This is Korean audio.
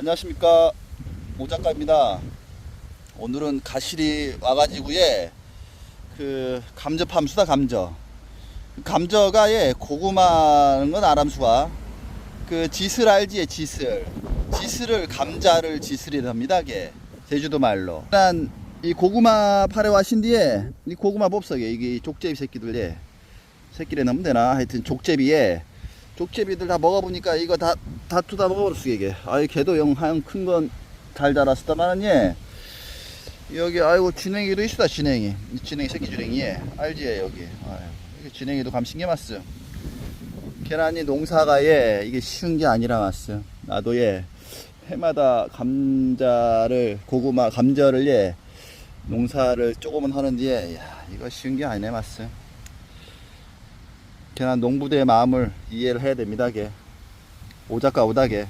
안녕하십니까. 오작가입니다. 오늘은 가실이 와가지고에 그 감저팜 수다 감저 감저가 예 고구마는 건 아람수가 그 지슬 알지에 지슬. 지슬을 감자를 지슬이랍니다 게. 제주도 말로. 일단 이 고구마 팔에 와신 뒤에 이 고구마 봅석에 이게 족제비 새끼들 예 새끼를 넣으면 되나? 하여튼 족제비에 족제비들 다 먹어보니까 이거 다 다투 다 먹어버렸어 이게. 아이 걔도 영 하얀 큰건 잘 자랐었다마는 예. 여기 아이고 진행이도 있다 진행이. 이 진행이 새끼 진행이 예. 알지 예, 여기. 아유 이게 진행이도 감 신경 왔어 계란이 농사가 예 이게 쉬운 게 아니라 왔어 나도 예 해마다 감자를 고구마 감자를 예 농사를 조금은 하는데 예, 야 이거 쉬운 게 아니네 맞어 그냥 농부대의 마음을 이해를 해야 됩니다 게 오작가 오다게